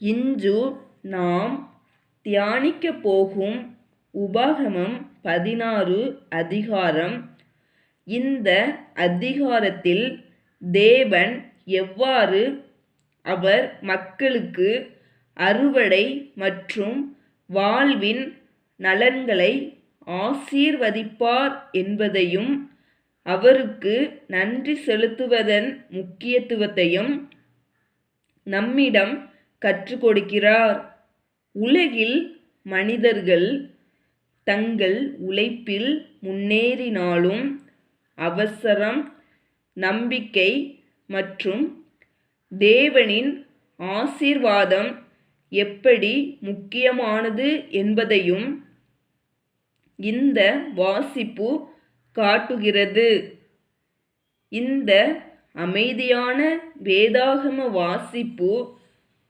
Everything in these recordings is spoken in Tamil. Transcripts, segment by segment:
இன்று நாம் தியானிக்கப் போகும் உபாகமம் பதினாறு அதிகாரம். இந்த அதிகாரத்தில் தேவன் எவ்வாறு அவர் மக்களுக்கு அறுவடை மற்றும் வாழ்வின் நலன்களை ஆசீர்வதிப்பார் என்பதையும் அவருக்கு நன்றி செலுத்துவதன் முக்கியத்துவத்தையும் நம்மிடம் கற்றுக் கொடுக்கிறார். உலகில் மனிதர்கள் தங்கள் உழைப்பில் முன்னேறினாலும் அவசரம் நம்பிக்கை மற்றும் தேவனின் ஆசீர்வாதம் எப்படி முக்கியமானது என்பதையும் இந்த வாசிப்பு காட்டுகிறது. இந்த அமைதியான வேதாகம வாசிப்பு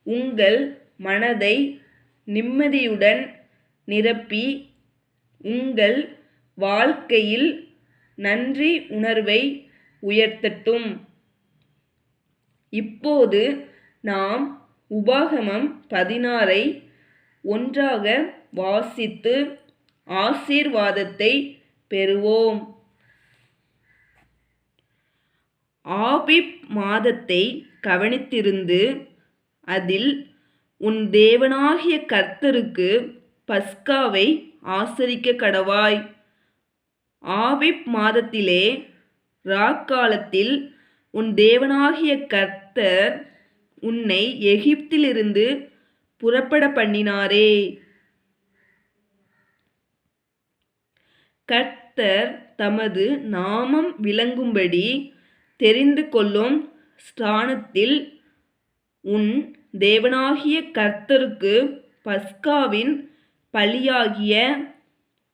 உங்கள் மனதை நிம்மதியுடன் நிரப்பி உங்கள் வாழ்க்கையில் நன்றி உணர்வை உயர்த்தட்டும். இப்போது நாம் உபாகமம் பதினாறை ஒன்றாக வாசித்து ஆசீர்வாதத்தை பெறுவோம். ஆபிப் மாதத்தை கவனித்திருந்து அதில் உன் தேவனாகிய கர்த்தருக்கு பஸ்காவை ஆசரிக்க கடவாய். ஆபிப் மாதத்திலே ராக்காலத்தில் உன் தேவனாகிய கர்த்தர் உன்னை எகிப்திலிருந்து புறப்பட பண்ணினாரே. கர்த்தர் தமது நாமம் விளங்கும்படி தெரிந்து கொள்ளும் ஸ்தானத்தில் உன் தேவனாகிய கர்த்தருக்கு பஸ்காவின் பலியாகிய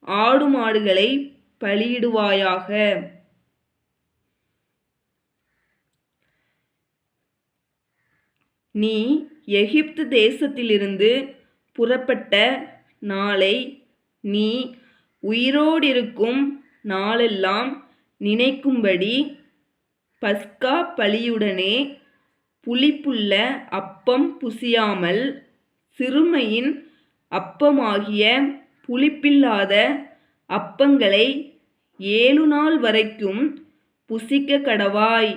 ஆடு மாடுகளை பலியிடுவாயாக. நீ எகிப்து தேசத்திலிருந்து புறப்பட்ட நாளை நீ உயிரோடிருக்கும் நாளெல்லாம் நினைக்கும்படி பஸ்கா பலியுடனே புளிப்புள்ள அப்பம் புசியாமல் சிறுமையின் அப்பமாகிய புளிப்பில்லாத அப்பங்களை ஏழு நாள் வரைக்கும் புசிக்க கடவாய்.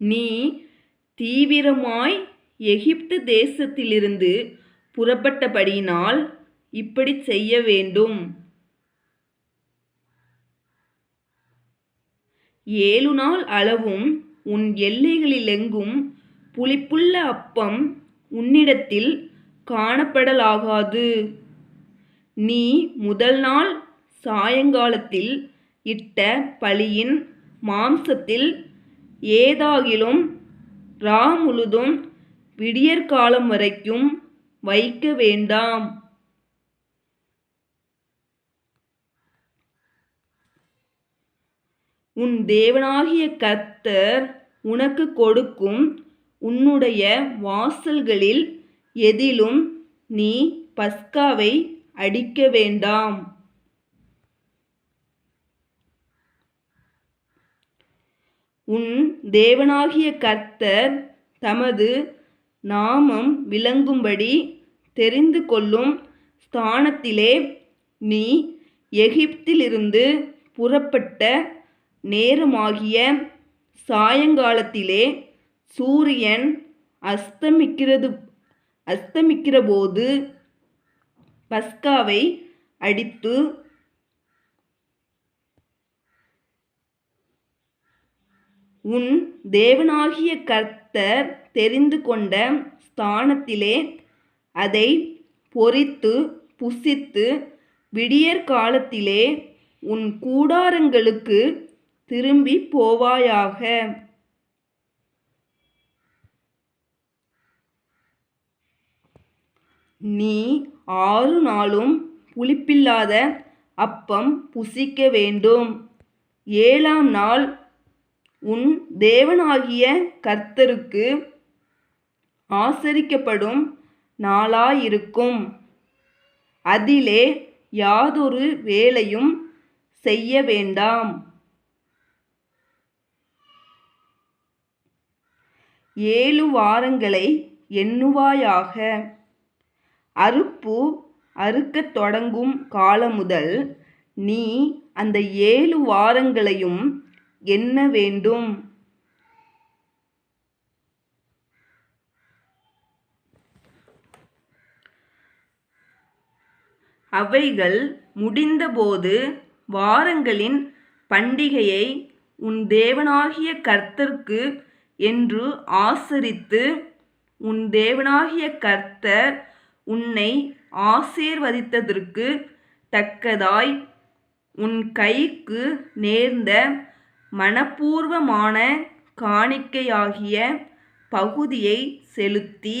நீ தீவிரமாய் எகிப்து தேசத்திலிருந்து புறப்பட்டபடியினால் இப்படி செய்ய வேண்டும். ஏழு நாள் அளவும் உன் எல்லைகளிலெங்கும் புளிப்புள்ள அப்பம் உன்னிடத்தில் காணப்படலாகாது. நீ முதல் நாள் சாயங்காலத்தில் இட்ட பலியின் மாம்சத்தில் ஏதாகிலும் ரா முழுதும் விடியற்காலம் வரைக்கும் வைக்க வேண்டாம். உன் தேவனாகிய கர்த்தர் உனக்கு கொடுக்கும் உன்னுடைய வாசல்களில் எதிலும் நீ பஸ்காவை அடிக்க வேண்டாம். உன் தேவனாகிய கர்த்தர் தமது நாமம் விளங்கும்படி தெரிந்து கொள்ளும் ஸ்தானத்திலே நீ எகிப்திலிருந்து புறப்பட்ட நேரமாகிய சாயங்காலத்திலே சூரியன் அஸ்தமிக்கிறது அஸ்தமிக்கிறபோது பஸ்காவை அடித்து உன் தேவனாகிய கர்த்தர் தெரிந்து கொண்ட ஸ்தானத்திலே அதை பொறித்து புசித்து விடியற்காலத்திலே உன் கூடாரங்களுக்கு திரும்பி போவாயாக. நீ ஆறு நாளும் புளிப்பில்லாத அப்பம் புசிக்க வேண்டும். ஏழாம் நாள் உன் தேவனாகிய கர்த்தருக்கு ஆசரிக்கப்படும் நாளாயிருக்கும். அதிலே யாதொரு வேலையும் செய்ய வேண்டாம். ஏழு வாரங்களை எண்ணுவாயாக. அறுப்பு அறுக்கத் தொடங்கும் காலம் முதல் நீ அந்த ஏழு வாரங்களையும் எண்ண வேண்டும். அவைகள் முடிந்தபோது வாரங்களின் பண்டிகையை உன் தேவனாகிய கர்த்தருக்கு என்று ஆசரித்து உன் தேவனாகிய கர்த்தர் உன்னை ஆசீர்வதித்ததற்கு தக்கதாய் உன் கைக்கு நேர்ந்த மனப்பூர்வமான காணிக்கையாகிய பகுதியை செலுத்தி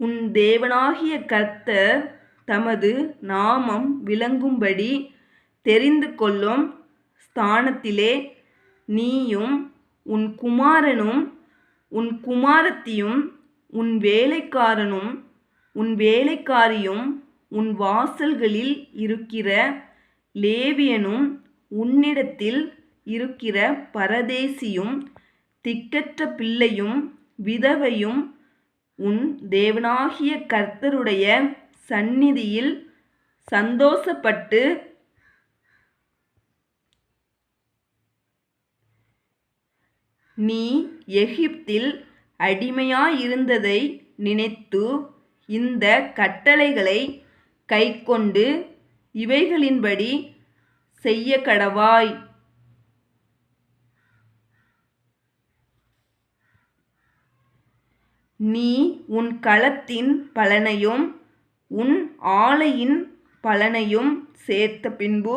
உன் தேவனாகிய கர்த்தர் தமது நாமம் விளங்கும்படி தெரிந்து கொள்ளும் ஸ்தானத்திலே நீயும் உன் குமாரனும் உன் குமாரத்தியும் உன் வேலைக்காரனும் உன் வேலைக்காரியும் உன் வாசல்களில் இருக்கிற லேவியனும் உன்னிடத்தில் இருக்கிற பரதேசியும் திக்கற்ற பிள்ளையும் விதவையும் உன் தேவனாகிய கர்த்தருடைய சந்நிதியில் சந்தோஷப்பட்டு நீ எகிப்தில் அடிமையாயிருந்ததை நினைத்து இந்த கட்டளைகளை கைக்கொண்டு இவைகளின்படி செய்யக்கடவாய். நீ உன் களத்தின் பலனையும் உன் ஆலையின் பலனையும் சேர்த்த பின்பு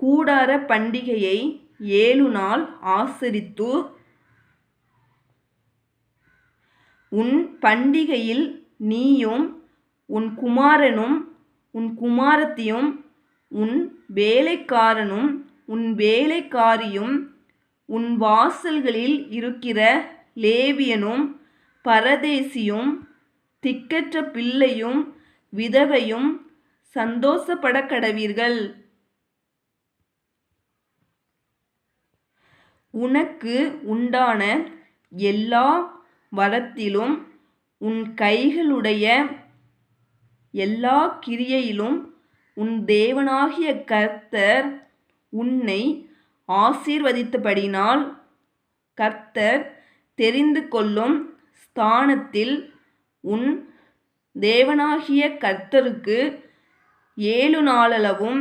கூடார பண்டிகையை ஏழு நாள் ஆசரித்து உன் பண்டிகையில் நீயும் உன் குமாரனும் உன் குமாரத்தியும் உன் வேலைக்காரனும் உன் வேலைக்காரியும் உன் வாசல்களில் இருக்கிற லேவியனும் பரதேசியும் திக்கற்ற பிள்ளையும் விதவையும் சந்தோஷப்படக் கடவீர்கள் உனக்கு உண்டான எல்லா வரத்திலும் உன் கைகளுடைய எல்லா கிரியையிலும் உன் தேவனாகிய கர்த்தர் உன்னை ஆசீர்வதித்தபடினால் கர்த்தர் தெரிந்து கொள்ளும் ஸ்தானத்தில் உன் தேவனாகிய கர்த்தருக்கு ஏழு நாளளவும்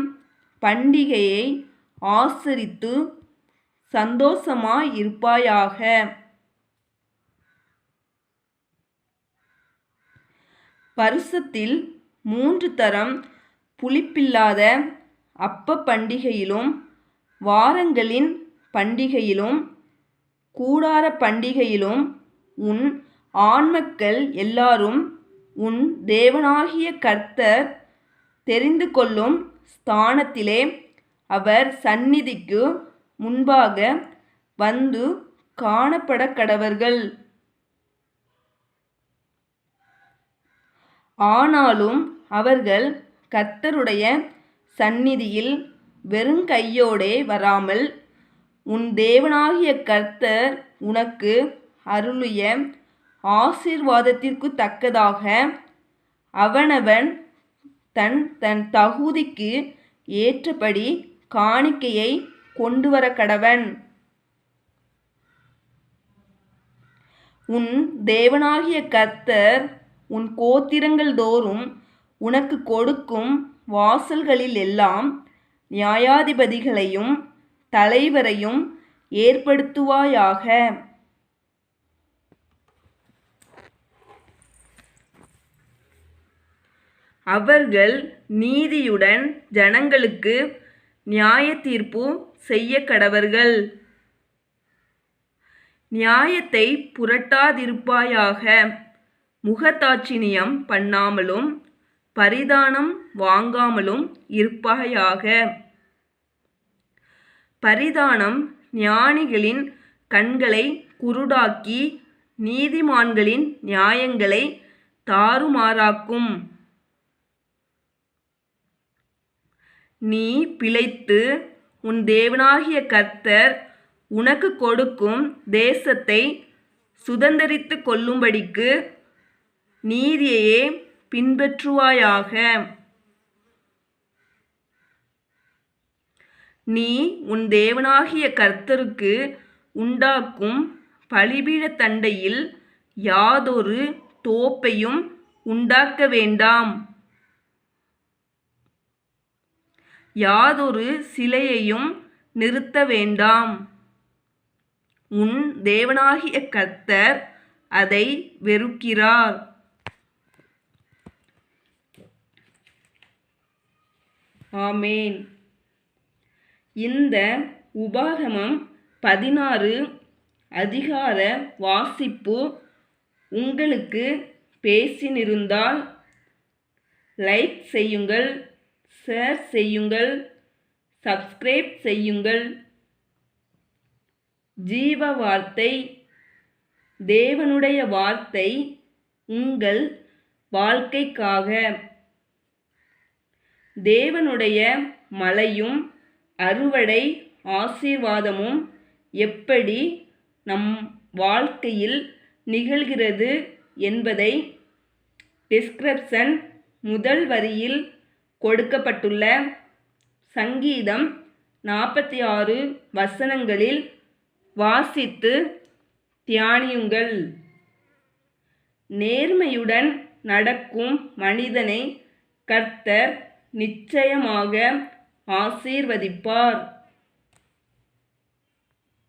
பண்டிகையை ஆசரித்து சந்தோஷமாயிருப்பாயாக வருஷத்தில் மூன்று தரம் புளிப்பில்லாத அப்ப பண்டிகையிலும் வாரங்களின் பண்டிகையிலும் கூடார பண்டிகையிலும் உன் ஆண்மக்கள் எல்லாரும் உன் தேவனாகிய கர்த்தர் தெரிந்து கொள்ளும் ஸ்தானத்திலே அவர் சந்நிதிக்கு முன்பாக வந்து காணப்படக்கடவர்கள் ஆனாலும் அவர்கள் கர்த்தருடைய சந்நிதியில் வெறுங்கையோடே வராமல் உன் தேவனாகிய கர்த்தர் உனக்கு அருளிய ஆசீர்வாதத்திற்கு தக்கதாக அவனவன் தன் தன் தகுதிக்கு ஏற்றபடி காணிக்கையை கொண்டு வர கடவன். உன் தேவனாகிய கர்த்தர் உன் கோத்திரங்கள் தோறும் உனக்கு கொடுக்கும் வாசல்களில் எல்லாம் நியாயாதிபதிகளையும் தலைவரையும் ஏற்படுத்துவாயாக. அவர்கள் நீதியுடன் ஜனங்களுக்கு நியாய தீர்ப்பும் செய்ய கடவர்கள் நியாயத்தை புரட்டாதிருப்பாயாக. முகதாட்சிணியம் பண்ணாமலும் பரிதானம் வாங்காமலும் இருப்பாயாக. பரிதானம் ஞானிகளின் கண்களை குருடாக்கி நீதிமான்களின் நியாயங்களை தாறுமாறாக்கும். நீ பிழைத்து உன் தேவனாகிய கர்த்தர் உனக்கு கொடுக்கும் தேசத்தை சுதந்தரித்துக் கொள்ளும்படிக்கு நீதியையே பின்பற்றுவாயாக. நீ உன் தேவனாகிய கர்த்தருக்கு உண்டாக்கும் பலிபீடத் தண்டையில் யாதொரு தோப்பையும் உண்டாக்க வேண்டாம். யாதொரு சிலையையும் நிறுத்த வேண்டாம். உன் தேவனாகிய கர்த்தர் அதை வெறுக்கிறார். ஆமேன். இந்த உபாகமம் பதினாறு அதிகார வாசிப்பு உங்களுக்கு பேசினிருந்தால் லைக் செய்யுங்கள். ஷேர் செய்யுங்கள் சப்ஸ்கிரைப் செய்யுங்கள். ஜீவ வார்த்தை தேவனுடைய வார்த்தை உங்கள் வாழ்க்கைக்காக. தேவனுடைய மலையும் அறுவடை ஆசீர்வாதமும் எப்படி நம் வாழ்க்கையில் நிகழ்கிறது என்பதை டிஸ்கிரிப்ஷன் முதல் வரியில் கொடுக்கப்பட்டுள்ள சங்கீதம் நாற்பத்தி ஆறு வசனங்களில் வாசித்து தியானியுங்கள். நேர்மையுடன் நடக்கும் மனிதனை கர்த்தர் நிச்சயமாக ஆசீர்வதிப்பார்.